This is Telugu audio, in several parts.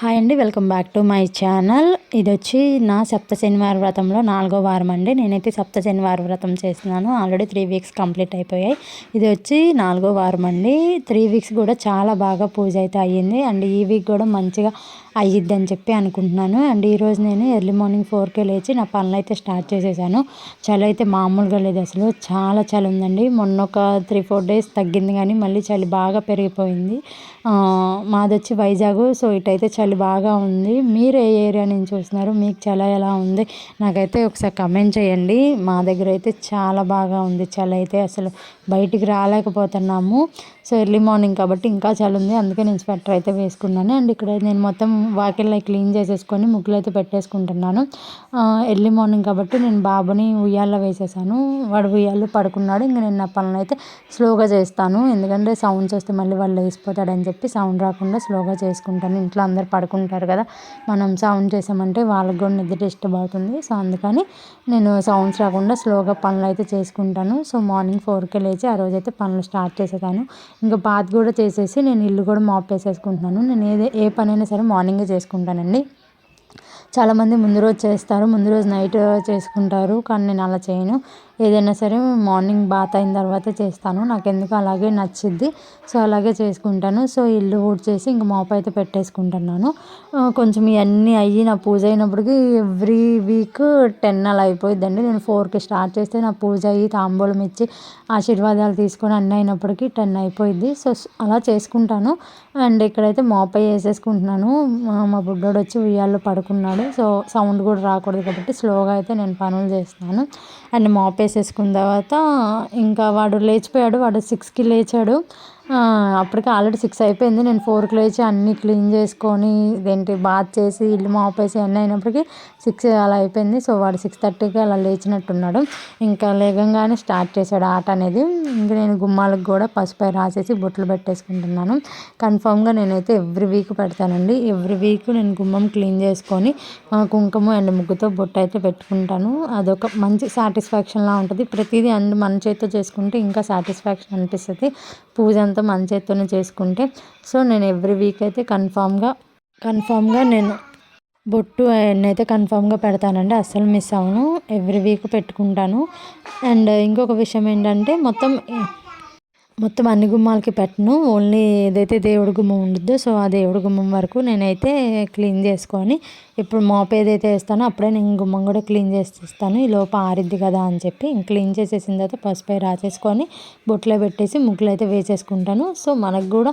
హాయ్ అండి welcome back to my channel. ఇది వచ్చి నా సప్త శనివార వ్రతంలో నాలుగో వారం అండి. నేనైతే సప్త శనివార వ్రతం చేస్తున్నాను. ఆల్రెడీ త్రీ వీక్స్ కంప్లీట్ అయిపోయాయి. ఇది వచ్చి నాలుగో వారం అండి. త్రీ వీక్స్ కూడా చాలా బాగా పూజ అయితే అయ్యింది. అండ్ ఈ వీక్ కూడా మంచిగా అయ్యిద్ది అని చెప్పి అనుకుంటున్నాను. అండ్ ఈరోజు నేను ఎర్లీ మార్నింగ్ ఫోర్కే లేచి నా పనులు అయితే స్టార్ట్ చేసేసాను. చలి అయితే మామూలుగా లేదు అసలు. చాలా చలి ఉందండి. మొన్న ఒక త్రీ ఫోర్ డేస్ తగ్గింది కానీ మళ్ళీ చలి బాగా పెరిగిపోయింది. మాది వచ్చి వైజాగ్. సో ఇటైతే చలి బాగా ఉంది. మీరు ఏ ఏరియా నుంచి చూస్తున్నారు మీకు చలి ఎలా ఉంది? నాకైతే ఒకసారి కమెంట్ చేయండి. మా దగ్గర అయితే చాలా బాగా ఉంది చలి అయితే అసలు. బయటికి రాలేకపోతున్నాము. సో ఎర్లీ మార్నింగ్ కాబట్టి ఇంకా చలి ఉంది. అందుకే నేను స్వెటర్ అయితే వేసుకున్నాను. అండ్ ఇక్కడ నేను మొత్తం వాకిల్లో క్లీన్ చేసేసుకొని ముగ్గులు అయితే పెట్టేసుకుంటున్నాను ఎర్లీ మార్నింగ్ కాబట్టి నేను బాబుని ఉయ్యాల్లో వేసేసాను. వాడు ఉయ్యాల్లో పడుకున్నాడు. ఇంకా నేను నా పనులు అయితే స్లోగా చేస్తాను. ఎందుకంటే సౌండ్స్ వస్తే మళ్ళీ వాళ్ళు లేచిపోతాడని చెప్పి సౌండ్ రాకుండా స్లోగా చేసుకుంటాను. ఇంట్లో అందరు పడుకుంటారు కదా. మనం సౌండ్ చేసామంటే వాళ్ళకి కూడా నిద్ర డిస్టర్బ్ అవుతుంది సో అందుకని నేను సౌండ్స్ రాకుండా స్లోగా పనులు అయితే చేసుకుంటాను. సో మార్నింగ్ ఫోర్కే లేచి ఆ రోజైతే పనులు స్టార్ట్ చేసేదాను ఇంకా బాత్ కూడా చేసేసి నేను ఇల్లు కూడా మాప్ వేసేసుకుంటున్నాను నేను ఏదే ఏ పనైనా సరే మార్నింగ్ చేసుకుంటానండి. చాలామంది ముందు రోజు చేస్తారు ముందు రోజు నైట్ చేసుకుంటారు కానీ నేను అలా చేయను. ఏదైనా సరే మార్నింగ్ బాత్ అయిన తర్వాత చేస్తాను. నాకు ఎందుకు అలాగే నచ్చిద్ది. సో అలాగే చేసుకుంటాను. సో ఇల్లు ఊడ్చేసి ఇంక మోప అయితే పెట్టేసుకుంటున్నాను. కొంచెం ఇవన్నీ అయ్యి నా పూజ అయినప్పటికీ ఎవ్రీ వీక్ టెన్ అలా అయిపోయిందండి నేను ఫోర్కి స్టార్ట్ చేస్తే నా పూజ అయ్యి తాంబూలం ఇచ్చి ఆశీర్వాదాలు తీసుకొని అన్నీ అయినప్పటికీ టెన్ అయిపోయింది సో అలా చేసుకుంటాను. అండ్ ఇక్కడైతే మోప వేసేసుకుంటున్నాను. మా బుడ్డోడు వచ్చి ఉయ్యాల్లో పడుకున్నాడు. సో సౌండ్ కూడా రాకూడదు కాబట్టి స్లోగా అయితే నేను పనులు చేస్తున్నాను. అండ్ మాప్ వేసేసుకున్న తర్వాత ఇంకా వాడు లేచిపోయాడు వాడు సిక్స్కి లేచాడు. అప్పటికి ఆల్రెడీ సిక్స్ అయిపోయింది. నేను ఫోర్కి లేచి అన్నీ క్లీన్ చేసుకొని ఇదేంటి బాత్ చేసి ఇల్లు మాపేసి అన్నీ అయినప్పటికీ సిక్స్ అలా అయిపోయింది. సో వాడు సిక్స్ థర్టీకి అలా లేచినట్టున్నాడు. ఇంకా లేగంగానే స్టార్ట్ చేశాడు ఆట అనేది. ఇంకా నేను గుమ్మాలకు కూడా పసుపై రాసేసి బొట్లు పెట్టేసుకుంటున్నాను. కన్ఫామ్గా నేనైతే ఎవ్రీ వీక్ పెడతానండి. ఎవ్రీ వీక్ నేను గుమ్మం క్లీన్ చేసుకొని కుంకుమ అండ్ ముగ్గుతో బొట్టు అయితే పెట్టుకుంటాను. అదొక మంచి సాటిస్ఫాక్షన్లా ఉంటుంది. ప్రతిదీ అండ్ మన చేతితో చేసుకుంటే ఇంకా సాటిస్ఫాక్షన్ అనిపిస్తుంది. పూజ అంతా మొత్తం మన చేత్తోనే చేసుకుంటే. సో నేను ఎవ్రీ వీక్ అయితే కన్ఫామ్గా కన్ఫామ్గా నేను బొట్టు అవన్నీ అయితే కన్ఫామ్గా పెడతానండి. అస్సలు మిస్ అవ్వను. ఎవ్రీ వీక్ పెట్టుకుంటాను. అండ్ ఇంకొక విషయం ఏంటంటే మొత్తం మొత్తం అన్ని గుమ్మాలకి పెట్టను. ఓన్లీ ఏదైతే దేవుడి గుమ్మం ఉండిద్దో సో ఆ దేవుడి గుమ్మం వరకు నేనైతే క్లీన్ చేసుకొని ఇప్పుడు మోప్ ఏదైతే వేస్తానో అప్పుడే నేను గుమ్మం కూడా క్లీన్ చేసేస్తాను ఈ లోపు ఆరిద్ది కదా అని చెప్పి క్లీన్ చేసేసిన తర్వాత పసుపై రాసేసుకొని బొట్లో పెట్టేసి ముగ్గులు అయితే వేసేసుకుంటాను. సో మనకు కూడా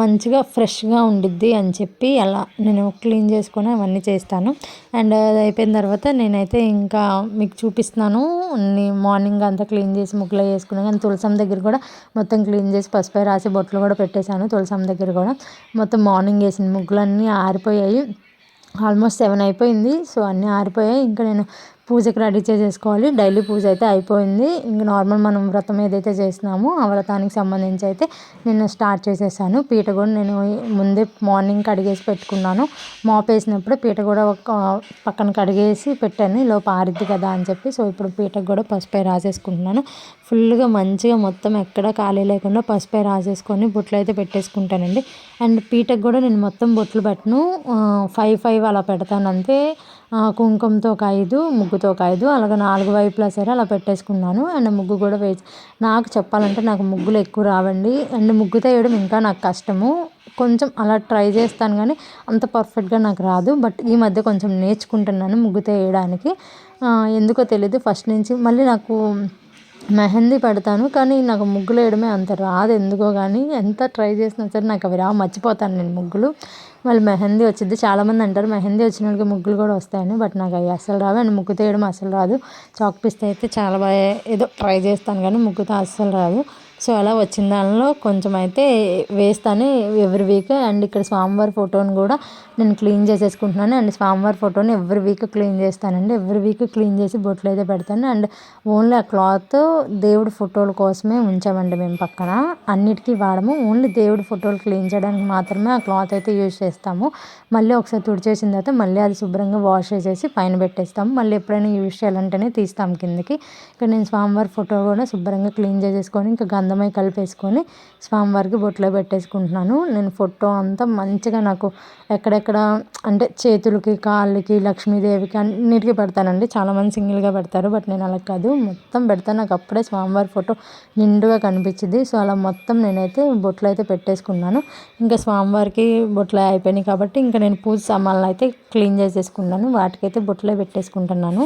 మంచిగా ఫ్రెష్గా ఉండిద్ది అని చెప్పి అలా నేను క్లీన్ చేసుకొని అవన్నీ చేస్తాను. అండ్ అది అయిపోయిన తర్వాత నేనైతే ఇంకా మీకు చూపిస్తున్నాను. మార్నింగ్ అంతా క్లీన్ చేసి ముగ్గులు వేసుకున్నాను. కానీ తులసం దగ్గర కూడా మొత్తం క్లీన్ చేసి పసుపై రాసి బొట్లు కూడా పెట్టేశాను తులసం దగ్గర కూడా. మొత్తం మార్నింగ్ వేసిన ముగ్గులన్నీ ఆరిపోయాయి. ఆల్మోస్ట్ సెవెన్ అయిపోయింది. సో అన్నీ ఆరిపోయాయి. ఇంకా నేను పూజకి రెడీ చేసేసుకోవాలి. డైలీ పూజ అయితే అయిపోయింది. ఇంక నార్మల్ మనం వ్రతం ఏదైతే చేసినామో ఆ వ్రతానికి సంబంధించి అయితే నేను స్టార్ట్ చేసేసాను. పీట కూడా నేను ముందే మార్నింగ్ కడిగేసి పెట్టుకున్నాను. మాప్ వేసినప్పుడు పీట కూడా ఒక పక్కన కడిగేసి పెట్టాను. లోపు పారిద్ది కదా అని చెప్పి సో ఇప్పుడు పీటకు కూడా పసుపై రాసేసుకుంటున్నాను. ఫుల్గా మంచిగా మొత్తం ఎక్కడ ఖాళీ లేకుండా పసుపై రాసేసుకొని బొట్లు అయితే పెట్టేసుకుంటానండి. అండ్ పీటకు కూడా నేను మొత్తం బొట్లు పెట్టను. ఫైవ్ ఫైవ్ అలా పెడతాను అంతే. కుంకుమతో ఒక ఐదు ముగ్గు ముగ్గుతో ఒక ఐదు అలాగే నాలుగు వైపులా సరే అలా పెట్టేసుకున్నాను. అండ్ ముగ్గు కూడా వేసి నాకు చెప్పాలంటే నాకు ముగ్గులు ఎక్కువ రావండి. అండ్ ముగ్గుతో వేయడం ఇంకా నాకు కష్టము. కొంచెం అలా ట్రై చేస్తాను కానీ అంత పర్ఫెక్ట్గా నాకు రాదు. బట్ ఈ మధ్య కొంచెం నేర్చుకుంటున్నాను ముగ్గుతో వేయడానికి ఎందుకో తెలియదు ఫస్ట్ నుంచి మళ్ళీ నాకు మెహందీ పెడతాను కానీ నాకు ముగ్గులు వేయడమే అంత రాదు ఎందుకో కానీ ఎంత ట్రై చేసినా సరే నాకు అవి రా మర్చిపోతాను నేను ముగ్గులు. మళ్ళీ మెహందీ వచ్చింది. చాలామంది అంటారు మెహందీ వచ్చిన వాళ్ళకి ముగ్గులు కూడా వస్తాయని బట్ నాకు అవి అస్సలు రావు అండ్ ముగ్గు తీయడం అసలు రాదు. చాక్ పిస్తే అయితే చాలా బాగా ఏదో ట్రై చేస్తాను కానీ ముగ్గుతో అస్సలు రాదు. సో అలా వచ్చిన దానిలో కొంచెం అయితే వేస్తాను ఎవ్రీ వీక్ అండ్ ఇక్కడ స్వామివారి ఫోటోని కూడా నేను క్లీన్ చేసేసుకుంటున్నాను. అండ్ స్వామివారి ఫోటోని ఎవ్రీ వీక్ క్లీన్ చేస్తానండి. ఎవ్రీ వీక్ క్లీన్ చేసి బొట్లు అయితే పెడతాను. అండ్ ఓన్లీ ఆ క్లాత్ దేవుడి ఫోటోల కోసమే ఉంచామండి మేము పక్కన. అన్నిటికీ వాడము. ఓన్లీ దేవుడి ఫోటోలు క్లీన్ చేయడానికి మాత్రమే ఆ క్లాత్ అయితే యూజ్ చేస్తాము. మళ్ళీ ఒకసారి తుడిచేసిన తర్వాత మళ్ళీ అది శుభ్రంగా వాష్ చేసేసి పైన పెట్టేస్తాము. మళ్ళీ ఎప్పుడైనా యూజ్ చేయాలంటేనే తీస్తాం కిందకి. ఇక్కడ నేను స్వామివారి ఫోటో కూడా శుభ్రంగా క్లీన్ చేసేసుకొని ఇంకా గంధ గంధమై కలిపేసుకొని స్వామివారికి బొట్లో పెట్టేసుకుంటున్నాను. నేను ఫోటో అంతా మంచిగా నాకు ఎక్కడెక్కడ అంటే చేతులకి కాళ్ళకి లక్ష్మీదేవికి అన్నిటికీ పెడతానండి. చాలామంది సింగిల్గా పెడతారు బట్ నేను అలా కాదు. మొత్తం పెడతాను నాకు అప్పుడే స్వామివారి ఫోటో నిండుగా కనిపించింది. సో అలా మొత్తం నేనైతే బొట్లు అయితే పెట్టేసుకున్నాను. ఇంకా స్వామివారికి బొట్లు అయిపోయినాయి కాబట్టి ఇంకా నేను పూజ సామాన్లు అయితే క్లీన్ చేసేసుకున్నాను. వాటికైతే బొట్లే పెట్టేసుకుంటున్నాను.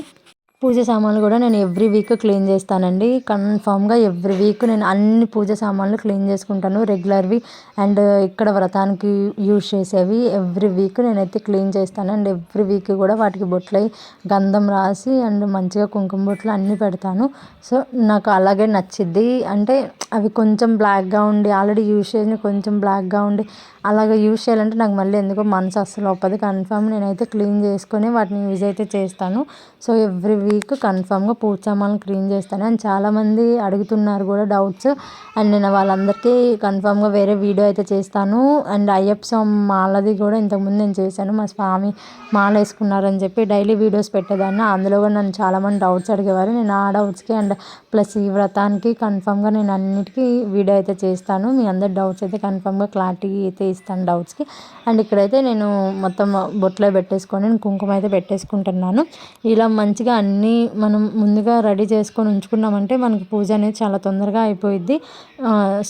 పూజ సామాన్లు కూడా నేను ఎవ్రీ వీక్ క్లీన్ చేస్తానండి. కన్ఫామ్గా ఎవ్రీ వీక్ నేను అన్ని పూజ సామాన్లు క్లీన్ చేసుకుంటాను రెగ్యులర్వి. అండ్ ఇక్కడ వ్రతానికి యూజ్ చేసేవి ఎవ్రీ వీక్ నేనైతే క్లీన్ చేస్తాను. అండ్ ఎవ్రీ వీక్ కూడా వాటికి బొట్లై గంధం రాసి అండ్ మంచిగా కుంకుమ బొట్లు అన్నీ పెడతాను. సో నాకు అలాగే నచ్చిద్ది. అంటే అవి కొంచెం బ్లాక్గా ఉండి ఆల్రెడీ యూజ్ చేసి కొంచెం బ్లాక్గా ఉండి అలాగ యూజ్ చేయాలంటే నాకు మళ్ళీ ఎందుకో మనసు అస్సలు ఒప్పదు కన్ఫామ్ నేనైతే క్లీన్ చేసుకొని వాటిని యూజ్ అయితే చేస్తాను. సో ఎవ్రీ వీక్ కన్ఫామ్గా పూజ సామాన్లు క్లీన్ చేస్తాను. అండ్ చాలామంది అడుగుతున్నారు కూడా డౌట్స్ అండ్ నేను వాళ్ళందరికీ కన్ఫామ్గా వేరే వీడియో అయితే చేస్తాను. అండ్ అయ్యప్ప స్వామి మాలది కూడా ఇంతకుముందు నేను చేశాను. మా స్వామి మాల వేసుకున్నారని చెప్పి డైలీ వీడియోస్ పెట్టేదాన్ని. అందులో కూడా నన్ను చాలామంది డౌట్స్ అడిగేవారు. నేను ఆ డౌట్స్కి అండ్ ప్లస్ ఈ వ్రతానికి కన్ఫామ్గా నేను అన్నిటికీ వీడియో అయితే చేస్తాను. మీ అందరి డౌట్స్ అయితే కన్ఫామ్గా క్లారిటీ అయితే ఇస్తాను డౌట్స్కి. అండ్ ఇక్కడైతే నేను మొత్తం బొట్లో పెట్టేసుకొని కుంకుమ అయితే పెట్టేసుకుంటున్నాను. ఇలా మంచిగా అన్నీ మనం ముందుగా రెడీ చేసుకొని ఉంచుకున్నామంటే మనకి పూజ అనేది చాలా తొందరగా అయిపోయిద్ది.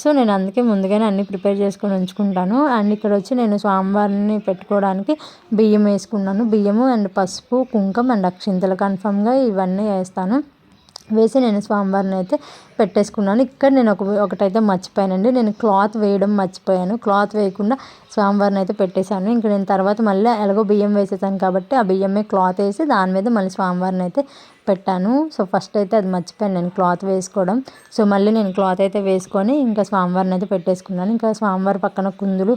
సో నేను అందుకే ముందుగానే అన్నీ ప్రిపేర్ చేసుకొని ఉంచుకుంటాను. అండ్ ఇక్కడ వచ్చి నేను స్వామివారిని పెట్టుకోవడానికి బియ్యం వేసుకున్నాను. బియ్యము అండ్ పసుపు కుంకుమ అండ్ అక్షింతలు కన్ఫామ్గా ఇవన్నీ వేస్తాను. వేసి నేను స్వామివారిని అయితే పెట్టేసుకున్నాను. ఇక్కడ నేను ఒక ఒకటైతే మర్చిపోయానండి. నేను క్లాత్ వేయడం మర్చిపోయాను. క్లాత్ వేయకుండా స్వామివారిని అయితే పెట్టేశాను. ఇంక నేను తర్వాత మళ్ళీ ఎలాగో బియ్యం వేసేసాను కాబట్టి ఆ బియ్యమే క్లాత్ వేసి దాని మీద మళ్ళీ స్వామివారిని అయితే పెట్టాను. సో ఫస్ట్ అయితే అది మర్చిపోయాను నేను క్లాత్ వేసుకోవడం. సో మళ్ళీ నేను క్లాత్ అయితే వేసుకొని ఇంకా స్వామివారిని అయితే పెట్టేసుకున్నాను. ఇంకా స్వామివారి పక్కన కుందులు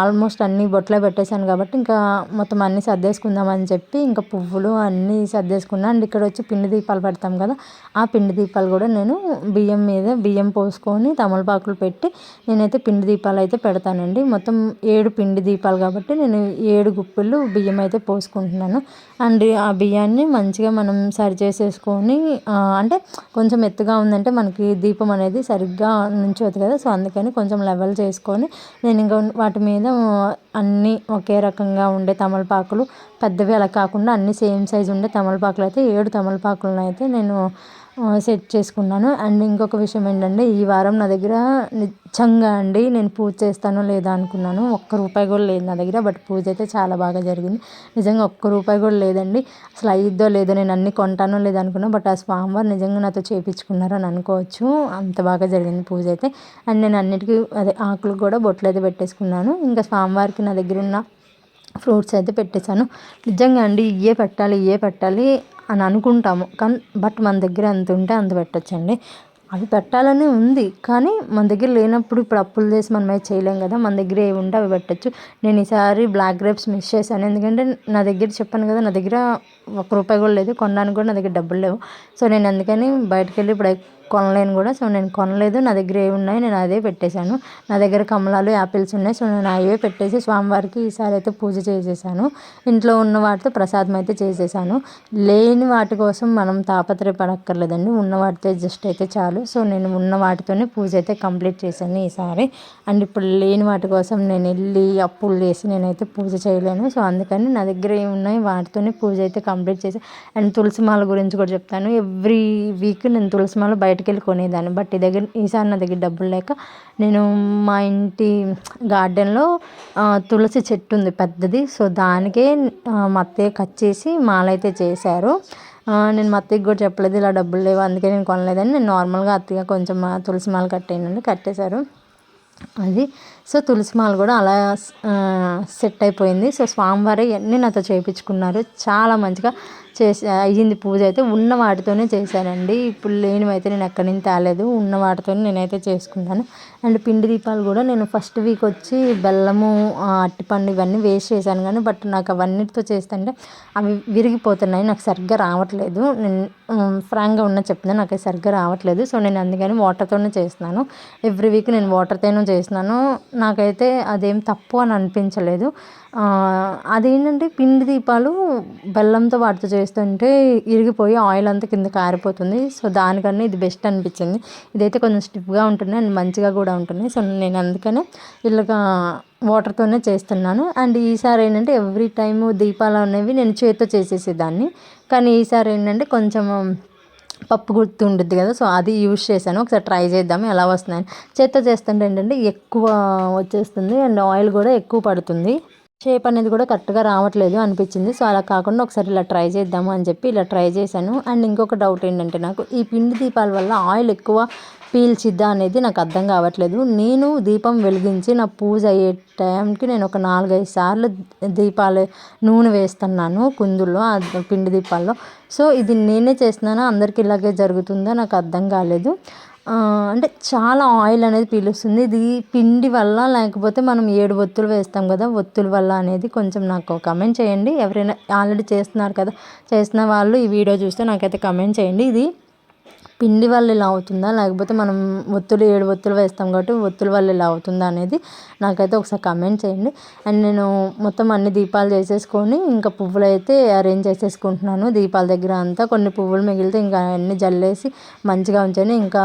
ఆల్మోస్ట్ అన్ని బొట్లో పెట్టేశాను కాబట్టి ఇంకా మొత్తం అన్నీ సర్దేసుకుందామని చెప్పి ఇంకా పువ్వులు అన్నీ సర్దేసుకున్నాను అండ్ ఇక్కడ వచ్చి పిండి దీపాలు పెడతాం కదా ఆ పిండి దీపాలు కూడా నేను బియ్యం మీద బియ్యం పోసుకొని తమలపాకులు పెట్టి నేనైతే పిండి దీపాలు అయితే పెడతానండి. మొత్తం ఏడు పిండి దీపాలు కాబట్టి నేను ఏడు గుప్పిళ్ళు బియ్యం అయితే పోసుకుంటున్నాను. అండ్ ఆ బియ్యాన్ని మంచిగా మనం సరి చేసేసుకొని అంటే కొంచెం ఎత్తుగా ఉందంటే మనకి దీపం అనేది సరిగ్గా నుంచోదు కదా. సో అందుకని కొంచెం లెవెల్ చేసుకొని నేను ఇంకా వాటి మీద అన్నీ ఒకే రకంగా ఉండే తమలపాకులు పెద్దవి అలా కాకుండా అన్నీ సేమ్ సైజు ఉండే తమలపాకులు అయితే ఏడు తమలపాకులను అయితే నేను సెట్ చేసుకున్నాను. అండ్ ఇంకొక విషయం ఏంటంటే ఈ వారం నా దగ్గర నిజంగా అండి నేను పూజ చేస్తానో లేదా అనుకున్నాను. ఒక్క రూపాయి కూడా లేదు నా దగ్గర బట్ పూజ అయితే చాలా బాగా జరిగింది. నిజంగా ఒక్క రూపాయి కూడా లేదండి. అసలు అయిద్దో లేదో నేను అన్ని కొంటానో లేదో అనుకున్నాను బట్ ఆ స్వామివారు నిజంగా నాతో చేయించుకున్నారని అని అనుకోవచ్చు. అంత బాగా జరిగింది పూజ అయితే. అండ్ నేను అన్నిటికీ అదే ఆకులు కూడా బొట్లు అయితే పెట్టేసుకున్నాను. ఇంకా స్వామివారికి నా దగ్గర ఉన్న ఫ్రూట్స్ అయితే పెట్టేశాను. నిజంగా అండి ఇవే పెట్టాలి ఇవే పెట్టాలి అని అనుకుంటాము. కానీ బట్ మన దగ్గర ఎంత ఉంటే అంత పెట్టచ్చండి. అవి పెట్టాలని ఉంది. కానీ మన దగ్గర లేనప్పుడు ఇప్పుడు అప్పులు చేసి మనం అయితే చేయలేం కదా. మన దగ్గర ఏవి ఉంటే అవి పెట్టచ్చు. నేను ఈసారి బ్లాక్ గ్రేప్స్ మిస్ చేశాను. ఎందుకంటే నా దగ్గర చెప్పాను కదా నా దగ్గర ఒక రూపాయి కూడా లేదు. కొనడానికి కూడా నా దగ్గర డబ్బులు లేవు. సో నేను అందుకని బయటకు వెళ్ళి ఇప్పుడు కొనలేను కూడా. సో నేను కొనలేదు. నా దగ్గర ఏమి ఉన్నాయి నేను అదే పెట్టేశాను. నా దగ్గర కమలాలు యాపిల్స్ ఉన్నాయి. సో నేను అవే పెట్టేసి స్వామివారికి ఈసారి అయితే పూజ చేసేసాను. ఇంట్లో ఉన్న వాటితో ప్రసాదం అయితే చేసేసాను. లేని వాటి కోసం మనం తాపత్రయపడక్కర్లేదండి. ఉన్న వాటితో జస్ట్ అయితే చాలు. సో నేను ఉన్న వాటితోనే పూజ అయితే కంప్లీట్ చేశాను ఈసారి. అండ్ ఇప్పుడు లేని వాటి కోసం నేను వెళ్ళి అప్పులు చేసి నేనైతే పూజ చేయలేను. సో అందుకని నా దగ్గర ఏమున్నాయి వాటితోనే పూజ అయితే కంప్లీట్ చేసి. అండ్ తులసి మాల గురించి కూడా చెప్తాను. ఎవ్రీ వీక్ నేను తులసిమాల బయట బయటకు వెళ్ళి కొనేదాన్ని. బట్ ఈ దగ్గర ఈసారి నా దగ్గర డబ్బులు లేక నేను మా ఇంటి గార్డెన్లో తులసి చెట్టు ఉంది పెద్దది. సో దానికే మా అత్తయ్య కట్ చేసి మాలైతే చేశారు. నేను మా అత్తయ్యకి కూడా చెప్పలేదు ఇలా డబ్బులు లేవు అందుకే నేను కొనలేదని. నేను నార్మల్గా అత్తయ్య కొంచెం తులసి మాల కట్టేయండి కట్టేశారు. అది. సో తులసి మాల కూడా అలా సెట్ అయిపోయింది. సో స్వామివారి అన్నీ నాతో చేయించుకున్నారు చాలా మంచిగా చేసి అయ్యింది పూజ అయితే ఉన్న వాటితోనే చేశానండి. ఇప్పుడు లేనివైతే నేను ఎక్కడి నుంచి తేలేదు ఉన్న వాటితోనే నేనైతే చేసుకున్నాను అండ్ పిండి దీపాలు కూడా నేను ఫస్ట్ వీక్ వచ్చి బెల్లము అట్టిపండు ఇవన్నీ వేస్ట్ చేశాను కానీ బట్ నాకు అవన్నిటితో చేస్తుంటే అవి విరిగిపోతున్నాయి నాకు సరిగ్గా రావట్లేదు. నేను ఫ్రాంక్గా ఉన్న చెప్తున్నా నాకు సరిగ్గా రావట్లేదు. సో నేను అందుకని వాటర్తోనే చేస్తున్నాను. ఎవ్రీ వీక్ నేను వాటర్తోనే చేస్తున్నాను. నాకైతే అదేం తప్పు అని అనిపించలేదు. అదేంటంటే పిండి దీపాలు బెల్లంతో వాటితో చేస్తుంటే ఇరిగిపోయి ఆయిల్ అంతా కింద కారిపోతుంది. సో దానికన్నా ఇది బెస్ట్ అనిపించింది. ఇదైతే కొంచెం స్టిఫ్గా ఉంటుంది అండ్ మంచిగా కూడా ఉంటుంది. సో నేను అందుకనే ఇలాగా వాటర్తోనే చేస్తున్నాను. అండ్ ఈసారి ఏంటంటే ఎవ్రీ టైము దీపాలు అనేవి నేను చేతితో చేసేసేదాన్ని. కానీ ఈసారి ఏంటంటే కొంచెం పప్పు గుర్తు ఉంటుంది కదా సో అది యూజ్ చేశాను. ఒకసారి ట్రై చేద్దాం ఎలా వస్తున్నాయని. చేత్తో చేస్తుంటే ఏంటంటే ఎక్కువ వచ్చేస్తుంది అండ్ ఆయిల్ కూడా ఎక్కువ పడుతుంది. షేప్ అనేది కూడా కరెక్ట్గా రావట్లేదు అనిపించింది. సో అలా కాకుండా ఒకసారి ఇలా ట్రై చేద్దాము అని చెప్పి ఇలా ట్రై చేశాను. అండ్ ఇంకొక డౌట్ ఏంటంటే నాకు ఈ పిండి దీపాల వల్ల ఆయిల్ ఎక్కువ పీల్చిద్దా అనేది నాకు అర్థం కావట్లేదు. నేను దీపం వెలిగించి నా పూజ అయ్యే టైంకి నేను ఒక నాలుగైదు సార్లు దీపాలు నూనె వేస్తున్నాను కుందుల్లో పిండి దీపాల్లో. సో ఇది నేనే చేస్తున్నాను? అందరికీ ఇలాగే జరుగుతుందా? నాకు అర్థం కాలేదు. అంటే చాలా ఆయిల్ అనేది పీలుస్తుంది. ఇది పిండి వల్ల లేకపోతే మనం ఏడు ఒత్తులు వేస్తాం కదా ఒత్తుల వల్ల అనేది కొంచెం నాకు కమెంట్ చేయండి. ఎవరైనా ఆల్రెడీ చేస్తున్నారు కదా చేసిన వాళ్ళు ఈ వీడియో చూస్తే నాకైతే కమెంట్ చేయండి. ఇది పిండి వల్ల ఇలా అవుతుందా? లేకపోతే మనం ఒత్తులు ఏడు ఒత్తులు వేస్తాం కాబట్టి ఒత్తుల వల్ల ఇలా అవుతుందా అనేది నాకైతే ఒకసారి కమెంట్ చేయండి. అండ్ నేను మొత్తం అన్ని దీపాలు చేసేసుకొని ఇంకా పువ్వులు అయితే అరేంజ్ చేసేసుకుంటున్నాను. దీపాల దగ్గర అంతా కొన్ని పువ్వులు మిగిలితే ఇంకా అన్ని జల్లేసి మంచిగా ఉంచాను ఇంకా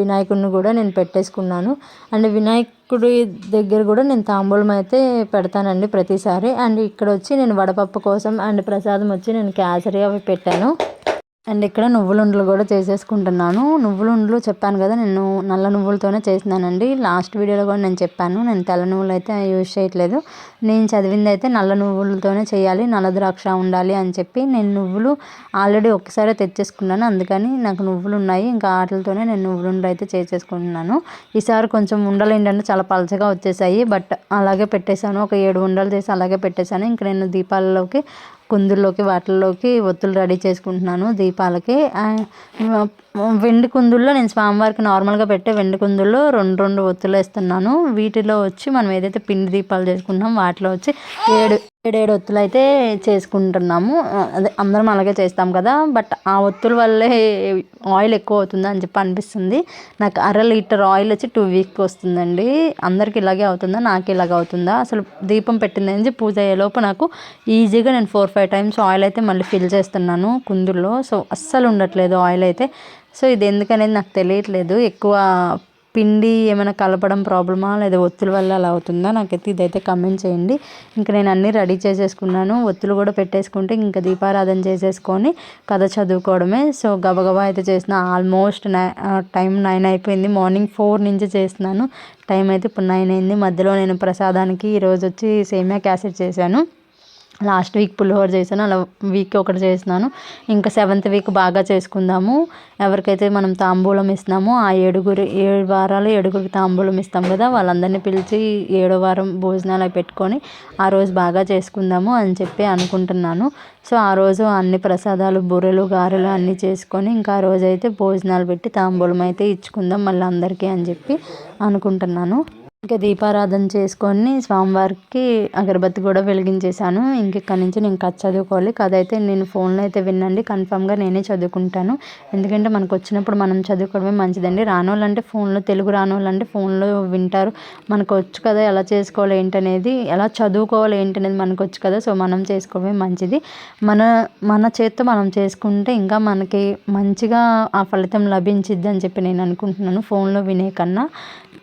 వినాయకుడిని కూడా నేను పెట్టేసుకున్నాను. అండ్ వినాయకుడి దగ్గర కూడా నేను తాంబూలం అయితే పెడతానండి ప్రతిసారి. అండ్ ఇక్కడ వచ్చి నేను వడపప్పు కోసం అండ్ ప్రసాదం వచ్చి నేను క్యాసరీ అవి పెట్టాను. అండ్ ఇక్కడ నువ్వులుండలు కూడా చేసేసుకుంటున్నాను. నువ్వులుండలు చెప్పాను కదా నేను నల్ల నువ్వులతోనే చేసినానండి. లాస్ట్ వీడియోలో కూడా నేను చెప్పాను నేను తెల్ల నువ్వులు అయితే యూజ్ చేయట్లేదు. నేను చదివింది అయితే నల్ల నువ్వులతోనే చేయాలి నల్ల ద్రాక్ష ఉండాలి అని చెప్పి నేను నువ్వులు ఆల్రెడీ ఒకసారి తెచ్చేసుకున్నాను. అందుకని నాకు నువ్వులు ఉన్నాయి ఇంకా వాటితోనే నేను నువ్వులుండలు అయితే చేసేసుకుంటున్నాను. ఈసారి కొంచెం ఉండలు ఏంటంటే చాలా పలచగా వచ్చేసాయి బట్ అలాగే పెట్టేశాను. ఒక ఏడు ఉండలు చేసి అలాగే పెట్టేశాను. ఇంకా నేను దీపాలలోకి కుందుల్లోకి వాటిల్లోకి ఒత్తులు రెడీ చేసుకుంటున్నాను దీపాలకి. వెండి కుందుల్లో నేను స్వామివారికి నార్మల్గా పెట్టే వెండి కుందుల్లో రెండు రెండు ఒత్తులు వేస్తున్నాను వీటిలో వచ్చి మనం ఏదైతే పిండి దీపాలు చేసుకుంటున్నాం వాటిలో వచ్చి ఏడు ఏడేడు ఒత్తులు అయితే చేసుకుంటున్నాము అదే అందరం అలాగే చేస్తాం కదా. బట్ ఆ ఒత్తుల వల్లే ఆయిల్ ఎక్కువ అవుతుంది అని చెప్పి అనిపిస్తుంది. నాకు అర లీటర్ ఆయిల్ వచ్చి టూ వీక్ వస్తుందండి. అందరికి ఇలాగే అవుతుందా? నాకు ఇలాగ అవుతుందా? అసలు దీపం పెట్టింది పూజ అయ్యేలోపు నాకు ఈజీగా నేను ఫోర్ ఫైవ్ టైమ్స్ ఆయిల్ అయితే మళ్ళీ ఫిల్ చేస్తున్నాను కుందుల్లో. సో అస్సలు ఉండట్లేదు ఆయిల్ అయితే. సో ఇది ఎందుకనేది నాకు తెలియట్లేదు. ఎక్కువ పిండి ఏమైనా కలపడం ప్రాబ్లమా లేదా ఒత్తుల వల్ల అలా అవుతుందా? నాకైతే ఇదైతే కమెంట్ చేయండి. ఇంకా నేను అన్నీ రెడీ చేసేసుకున్నాను. ఒత్తులు కూడా పెట్టేసుకుంటే ఇంకా దీపారాధన చేసేసుకొని కథ చదువుకోవడమే. సో గబగబా అయితే చేసిన ఆల్మోస్ట్ నై టైం నైన్ అయిపోయింది. మార్నింగ్ ఫోర్ నుంచి చేస్తున్నాను. టైం అయితే ఇప్పుడు నైన్ అయింది. మధ్యలో నేను ప్రసాదానికి ఈరోజు వచ్చి సేమియా క్యాసెట్ చేశాను. లాస్ట్ వీక్ పులిహోర చేశాను అలా వీక్ ఒకటి చేసినాను. ఇంకా సెవెంత్ వీక్ బాగా చేసుకుందాము. ఎవరికైతే మనం తాంబూలం ఇస్తున్నామో ఆ ఏడుగురు ఏడు వారాలు ఏడుగురికి తాంబూలం ఇస్తాం కదా వాళ్ళందరినీ పిలిచి ఏడో వారం భోజనాలు పెట్టుకొని ఆ రోజు బాగా చేసుకుందాము అని చెప్పి అనుకుంటున్నాను. సో ఆ రోజు అన్ని ప్రసాదాలు బూరెలు గారెలు అన్నీ చేసుకొని ఇంకా ఆ రోజు అయితే భోజనాలు పెట్టి తాంబూలం అయితే ఇచ్చుకుందాం మళ్ళీ అందరికీ అని చెప్పి అనుకుంటున్నాను. ఇంకా దీపారాధన చేసుకొని స్వామివారికి అగరబత్తి కూడా వెలిగించేశాను. ఇంక ఇక్కడ నుంచి నేను కథ చదువుకోవాలి. కథ అయితే నేను ఫోన్లో అయితే వినండి కన్ఫామ్గా నేనే చదువుకుంటాను. ఎందుకంటే మనకు వచ్చినప్పుడు మనం చదువుకోవడమే మంచిదండి. రానోళ్ళంటే ఫోన్లో తెలుగు రానోళ్ళంటే ఫోన్లో వింటారు. మనకు వచ్చు కదా ఎలా చేసుకోవాలి ఏంటనేది ఎలా చదువుకోవాలి ఏంటనేది మనకు వచ్చు కదా సో మనం చేసుకోవడమే మంచిది. మన మన చేత్తో మనం చేసుకుంటే ఇంకా మనకి మంచిగా ఆ ఫలితం లభించిద్ది అని చెప్పి నేను అనుకుంటున్నాను. ఫోన్లో వినే కన్నా.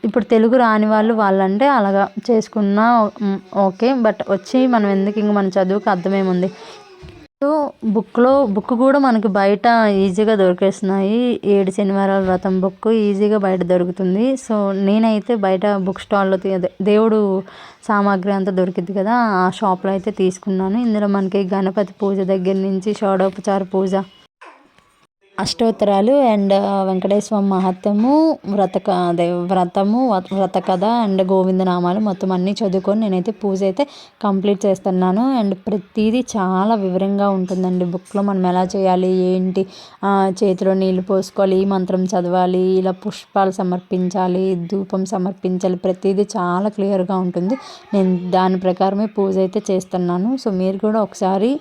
ఇప్పుడు తెలుగు రాని వాళ్ళు వాళ్ళంటే అలాగా చేసుకున్నా ఓకే. బట్ వచ్చి మనం ఎందుకు ఇంక మన చదువుకి అర్థమేముంది? సో బుక్లో బుక్ కూడా మనకి బయట ఈజీగా దొరికేస్తున్నాయి. ఏడు శనివారాల వ్రతం బుక్ ఈజీగా బయట దొరుకుతుంది. సో నేనైతే బయట బుక్ స్టాల్లో దేవుడు సామాగ్రి అంతా దొరికింది కదా ఆ షాప్లో అయితే తీసుకున్నాను. ఇందులో మనకి గణపతి పూజ దగ్గర నుంచి షోడోపచార పూజ అష్టోత్తరాలు అండ్ వెంకటేశ్వర మహత్యము వ్రత అదే వ్రతము వ్రత కథ అండ్ గోవిందనామాలు మొత్తం అన్నీ చదువుకొని నేనైతే పూజ అయితే కంప్లీట్ చేస్తున్నాను. అండ్ ప్రతిదీ చాలా వివరంగా ఉంటుందండి. బుక్లో మనం ఎలా చేయాలి ఏంటి చేతిలో నీళ్ళు పోసుకోవాలి ఈ మంత్రం చదవాలి ఇలా పుష్పాలు సమర్పించాలి ధూపం సమర్పించాలి ప్రతిదీ చాలా క్లియర్గా ఉంటుంది. నేను దాని ప్రకారమే పూజ అయితే చేస్తున్నాను. సో మీరు కూడా ఒకసారి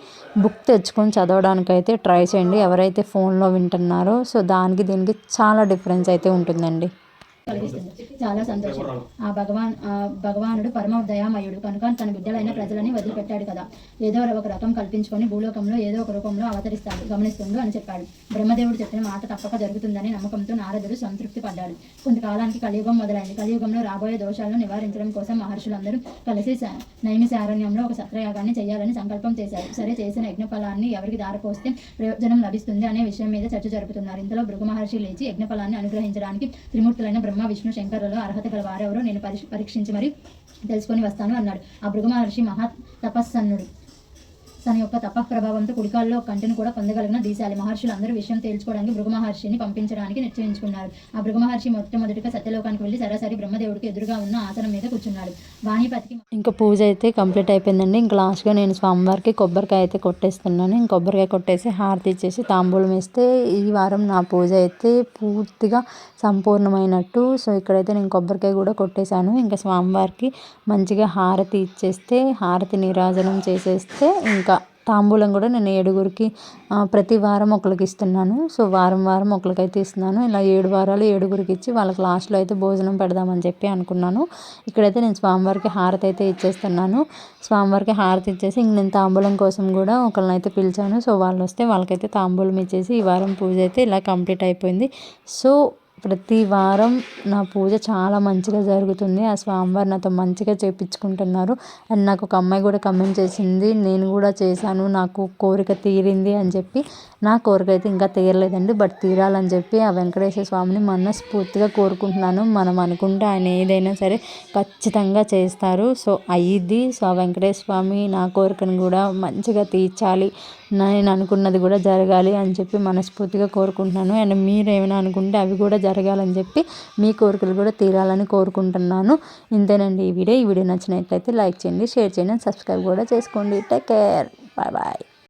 బుక్ తెచ్చుకొని చదవడానికి అయితే ట్రై చేయండి. ఎవరైతే ఫోన్లో వింటున్నారో సో దానికి దీనికి చాలా డిఫరెన్స్ అయితే ఉంటుందండి. కలిగిస్తుంది చాలా సంతోషం. ఆ భగవాన్ ఆ భగవానుడు పరమ దయామయుడు. కనుక తన బిడ్డలైన ప్రజలని వదిలిపెట్టాడు కదా. ఏదో ఒక రకం కల్పించుకొని భూలోకంలో ఏదో ఒక రూపంలో అవతరిస్తాడు గమనిస్తుండు అని చెప్పాడు. బ్రహ్మదేవుడు చెప్పిన మాట తప్పక జరుగుతుందని నమ్మకంతో నారదుడు సంతృప్తి పడ్డాడు. కొంతకాలానికి కలియుగం మొదలైంది. కలియుగంలో రాబోయే దోషాలను నివారించడం కోసం మహర్షులందరూ కలిసి నైమిశారణ్యంలో నైమిసారణ్యంలో ఒక సత్రయాగాన్ని చేయాలని సంకల్పం చేశారు. సరే చేసిన యజ్ఞ ఫలాన్ని ఎవరికి దారపోస్తే ప్రయోజనం లభిస్తుంది అనే విషయం మీద చర్చ జరుపుతున్నారు. ఇంతలో భృగు మహర్షి లేచి యజ్ఞ ఫలాన్ని అనుగ్రహించడానికి త్రిమూర్తులైన బ్రహ్మ విష్ణు శంకరులు అర్హత గల వారెవరో నేను పరీక్షించి మరి తెలుసుకొని వస్తాను అన్నాడు. ఆ భృగు మహర్షి మహా తపస్సన్నుడు. తన యొక్క తప ప్రభావంతో కుడికాల్లో కంటిని కూడా పొందగలిగిన దీశాలి మహర్షులు అందరూ విషయం తేల్చుకోవడానికి భృగు మహర్షిని పంపించడానికి నిశ్చయించుకున్నారు. ఆ భృగు మహర్షి మొట్టమొదటిగా సత్యలోకానికి వెళ్ళి సరాసరి బ్రహ్మదేవుడికి ఎదురుగా ఉన్న ఆసనం మీద కూర్చున్నాడు. వాణిపతికి ఇంకా పూజ అయితే కంప్లీట్ అయిపోయిందండి. ఇంకా లాస్ట్గా నేను స్వామివారికి కొబ్బరికాయ అయితే కొట్టేస్తున్నాను. ఇంక కొబ్బరికాయ కొట్టేసి హారతి ఇచ్చేసి తాంబూలం వేస్తే ఈ వారం నా పూజ అయితే పూర్తిగా సంపూర్ణమైనట్టు. సో ఇక్కడైతే నేను కొబ్బరికాయ కూడా కొట్టేశాను. ఇంకా స్వామివారికి మంచిగా హారతి ఇచ్చేస్తే హారతి నీరాజనం చేసేస్తే ఇంకా తాంబూలం కూడా నేను ఏడుగురికి ప్రతి వారం ఒకరికి ఇస్తున్నాను. సో వారం వారం ఒకరికైతే ఇస్తున్నాను. ఇలా ఏడు వారాలు ఏడుగురికి ఇచ్చి వాళ్ళకి లాస్ట్లో అయితే భోజనం పెడదామని చెప్పి అనుకున్నాను. ఇక్కడైతే నేను స్వామివారికి హారతి అయితే ఇచ్చేస్తున్నాను. స్వామివారికి హారతి ఇచ్చేసి ఇంక నేను తాంబూలం కోసం కూడా ఒకరిని అయితే పిలిచాను. సో వాళ్ళు వస్తే వాళ్ళకైతే తాంబూలం ఇచ్చేసి ఈ వారం పూజ అయితే ఇలా కంప్లీట్ అయిపోయింది. సో ప్రతి వారం నా పూజ చాలా మంచిగా జరుగుతుంది. ఆ స్వామివారు నాతో మంచిగా చేపించుకుంటున్నారు. అండ్ నాకు ఒక అమ్మాయి కూడా కమెంట్ చేసింది నేను కూడా చేశాను నాకు కోరిక తీరింది అని చెప్పి. నా కోరిక అయితే ఇంకా తీరలేదండి బట్ తీరాలని చెప్పి ఆ వెంకటేశ్వర స్వామిని మనస్ఫూర్తిగా కోరుకుంటున్నాను. మనం అనుకుంటే ఆయన ఏదైనా సరే ఖచ్చితంగా చేస్తారు. సో అయ్యిద్ది. సో ఆ వెంకటేశ్వర స్వామి నా కోరికను కూడా మంచిగా తీర్చాలి. నేను అనుకున్నది కూడా జరగాలి అని చెప్పి మనస్ఫూర్తిగా కోరుకుంటున్నాను. అండ్ మీరేమైనా అనుకుంటే అవి కూడా జరగాలని చెప్పి మీ కోరికలు కూడా తీరాలని కోరుకుంటున్నాను. ఇంతేనండి ఈ వీడియో. ఈ వీడియో నచ్చినట్లయితే లైక్ చేయండి షేర్ చేయండి సబ్స్క్రైబ్ కూడా చేసుకోండి. Take care. Bye bye.